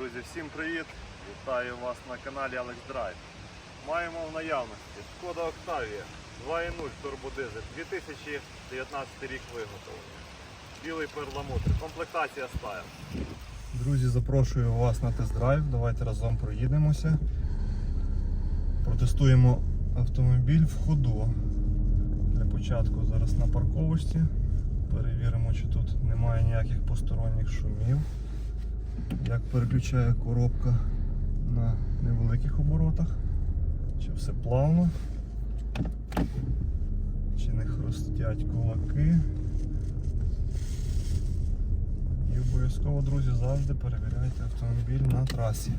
Друзі, всім привіт! Вітаю вас на каналі Alex Drive. Маємо в наявності Шкода Octavia 2.0 турбодизель 2019 рік виготовлення. Білий перламутр, комплектація стайл. Друзі, запрошую вас на тест-драйв. Давайте разом проїдемося. Протестуємо автомобіль в ходу. Для початку зараз на парковочці. Перевіримо, чи тут немає ніяких посторонніх шумів. Як переключає коробка на невеликих оборотах. Чи все плавно, чи не хрустять кулаки. І обов'язково, друзі, завжди перевіряйте автомобіль на трасі.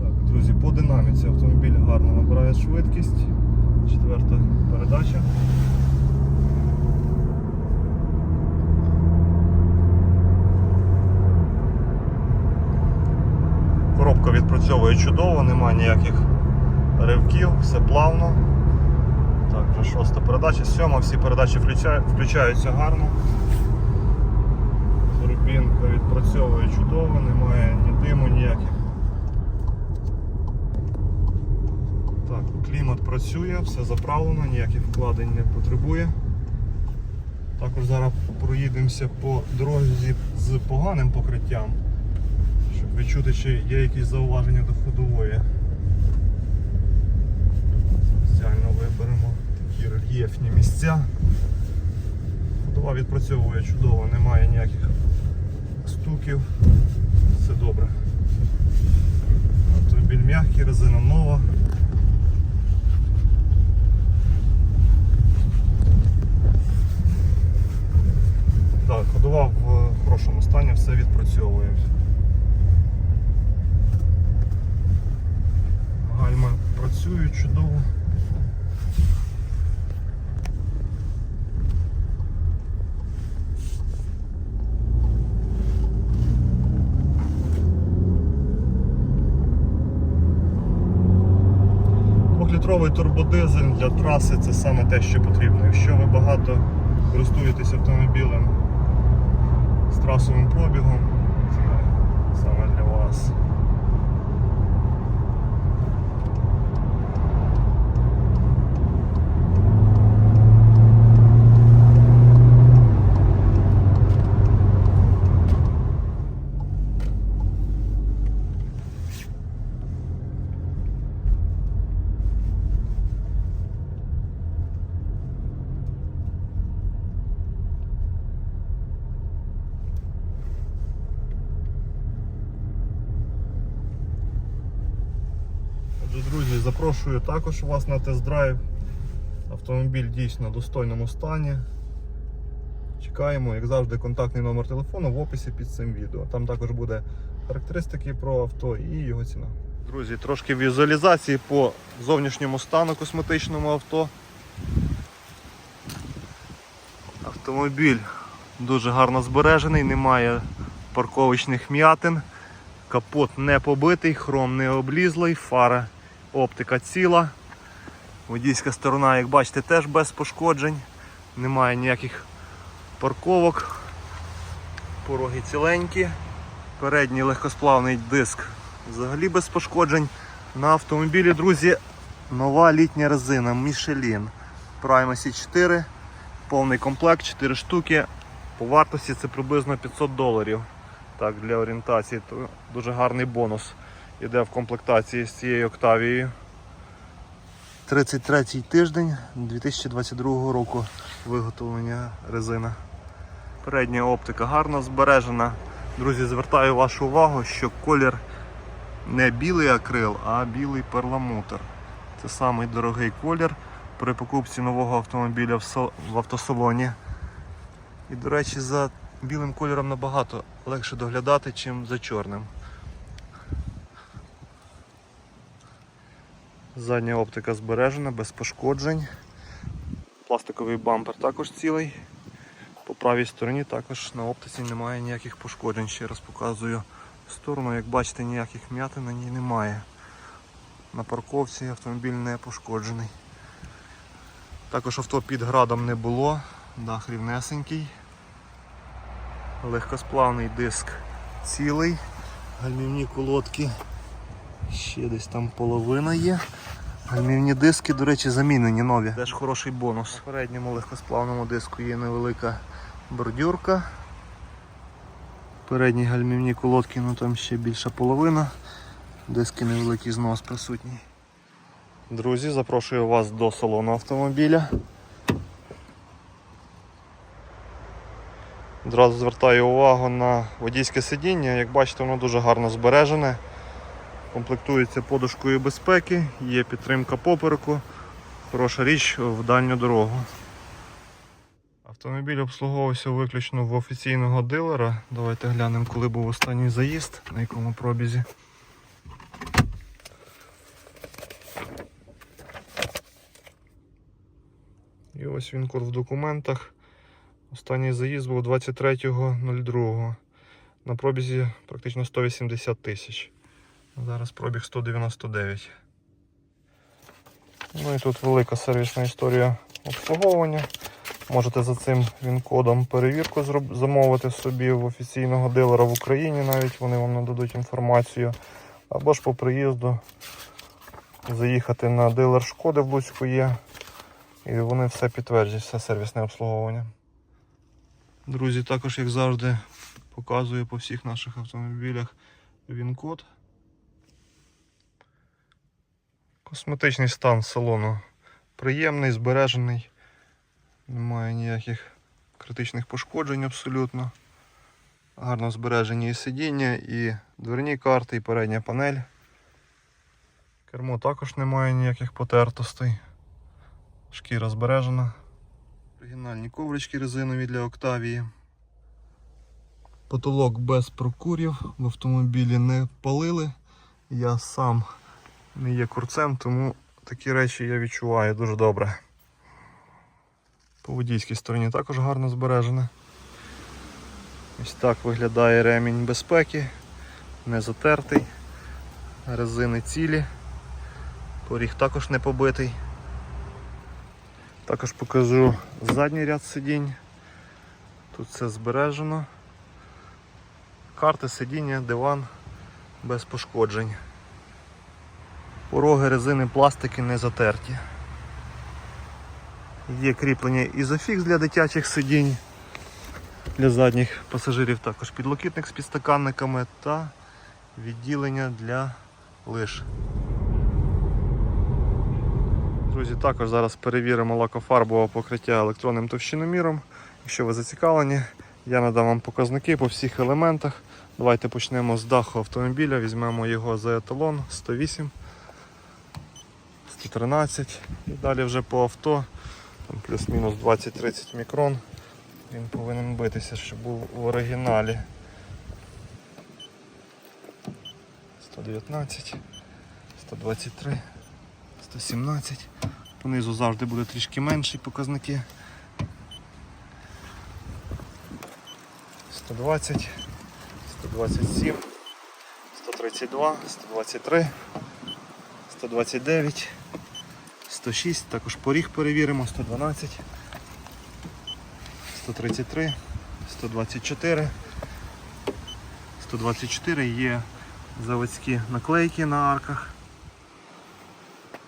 Так, друзі, по динаміці автомобіль гарно набирає швидкість. Четверта передача. Коробка відпрацьовує чудово, немає ніяких ривків, все плавно. Так, вже шоста передача, сьома, всі передачі включаються гарно. Турбінка відпрацьовує чудово, немає ні диму ніяких. Клімат працює, все заправлено, ніяких вкладень не потребує. Також зараз проїдемося по дорозі з поганим покриттям, щоб відчути, чи є якісь зауваження до ходової. Спеціально виберемо такі рельєфні місця. Ходова відпрацьовує чудово, немає ніяких стуків, все добре. Автомобіль м'який, резина нова. Так, ходова в хорошому стані, все відпрацьовує. Гальма працюють чудово. Двохлітровий турбодизель для траси це саме те, що потрібно. Якщо ви багато користуєтесь автомобілем з трасовим пробігом, це саме для вас. Отже, друзі, запрошую також вас на тест-драйв. Автомобіль дійсно в достойному стані. Чекаємо, як завжди, контактний номер телефону в описі під цим відео. Там також буде характеристики про авто і його ціна. Друзі, трошки візуалізації по зовнішньому стану косметичному авто. Автомобіль дуже гарно збережений, немає парковочних м'ятин. Капот не побитий, хром не облізлий, фара, оптика ціла. Водійська сторона, як бачите, теж без пошкоджень. Немає ніяких парковок. Пороги ціленькі. Передній легкосплавний диск взагалі без пошкоджень. На автомобілі, друзі, нова літня резина Michelin Primacy 4. Повний комплект, 4 штуки. По вартості це приблизно 500 доларів. Так, для орієнтації то дуже гарний бонус іде в комплектації з цією Октавією. 33 тиждень 2022 року виготовлення резина. Передня оптика гарно збережена. Друзі, звертаю вашу увагу, що колір не білий акрил, а білий перламутр. Це самий дорогий колір при покупці нового автомобіля в автосалоні. І, до речі, за білим кольором набагато легше доглядати, чим за чорним. Задня оптика збережена, без пошкоджень. Пластиковий бампер також цілий. По правій стороні також на оптиці немає ніяких пошкоджень. Ще раз показую сторону, як бачите, ніяких м'ятин на ній немає. На парковці автомобіль не пошкоджений. Також авто під градом не було, дах рівнесенький. Легкосплавний диск цілий, гальмівні колодки. Ще десь там половина є. Гальмівні диски, до речі, замінені нові. Теж хороший бонус. На передньому легкосплавному диску є невелика бордюрка. Передні гальмівні колодки, ну там ще більша половина. Диски невеликий знос присутній. Друзі, запрошую вас до салону автомобіля. Одразу звертаю увагу на водійське сидіння. Як бачите, воно дуже гарно збережене. Комплектується подушкою безпеки, є підтримка попереку. Хороша річ в дальню дорогу. Автомобіль обслуговувався виключно в офіційного дилера. Давайте глянемо, коли був останній заїзд, на якому пробізі. І ось він код в документах. Останній заїзд був 23.02. На пробізі практично 180 тисяч. Зараз пробіг 199. Ну і тут велика сервісна історія обслуговування. Можете за цим він-кодом перевірку замовити собі в офіційного дилера в Україні, навіть вони вам нададуть інформацію. Або ж по приїзду заїхати на дилер шкоди в Луцьку є. І вони все підтвердять, все сервісне обслуговування. Друзі, також, як завжди, показую по всіх наших автомобілях він-код. Косметичний стан салону приємний, збережений. Немає ніяких критичних пошкоджень абсолютно. Гарно збережені і сидіння, і дверні карти, і передня панель. Кермо також немає ніяких потертостей. Шкіра збережена. Оригінальні коврички резинові для Октавії. Потолок без прокурів. В автомобілі не палили. Я сам не є курцем, тому такі речі я відчуваю дуже добре. По водійській стороні також гарно збережене. Ось так виглядає ремінь безпеки, не затертий, резини цілі, поріг також не побитий. Також покажу задній ряд сидінь. Тут все збережено. Карти сидіння, диван без пошкоджень. Пороги, резини, пластики не затерті. Є кріплення ізофікс для дитячих сидінь. Для задніх пасажирів також підлокітник з підстаканниками та відділення для лиш. Друзі, також зараз перевіримо лакофарбове покриття електронним товщиноміром. Якщо ви зацікавлені, я надам вам показники по всіх елементах. Давайте почнемо з даху автомобіля, візьмемо його за еталон 108, 113 і далі вже по авто, плюс-мінус 20-30 мікрон. Він повинен битися, щоб був в оригіналі. 119, 123, 117. Понизу завжди буде трішки менші показники. 120, 127, 132, 123, 129, 106, також поріг перевіримо, 112, 133, 124, 124 є заводські наклейки на арках.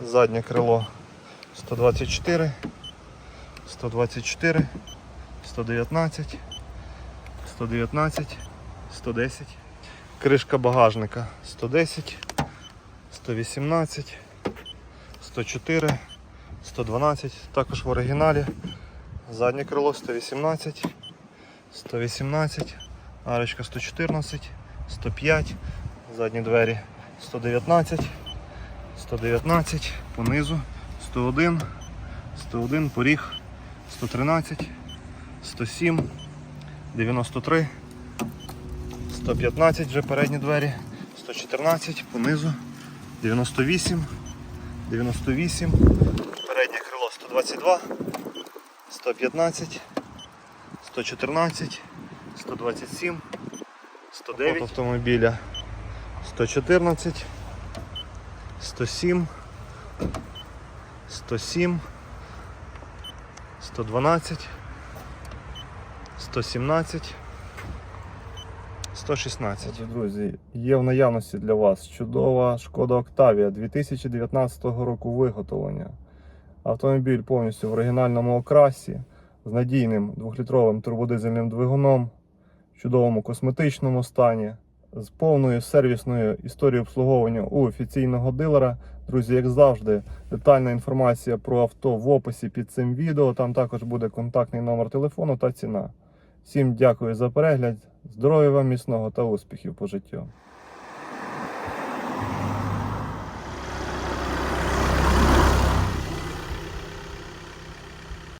Заднє крило 124, 124, 119, 119, 110. Кришка багажника 110, 118, 104, 112, також в оригіналі. Заднє крило 118, 118, арочка 114, 105, задні двері 119, 119, понизу 101, 101, поріг 113, 107, 93, 115 вже передні двері, 114, понизу, 98, 98, переднє крило 122, 115, 114, 127, 109 автомобіля. 114, 107, 107, 112, 117, 116. Отже, друзі, є в наявності для вас чудова шкода Октавія 2019 року виготовлення. Автомобіль повністю в оригінальному окрасі з надійним 2-літровим турбодизельним двигуном, в чудовому косметичному стані, з повною сервісною історією обслуговування у офіційного дилера. Друзі, як завжди, детальна інформація про авто в описі під цим відео. Там також буде контактний номер телефону та ціна. Всім дякую за перегляд. Здоров'я вам, міцного та успіхів по життю.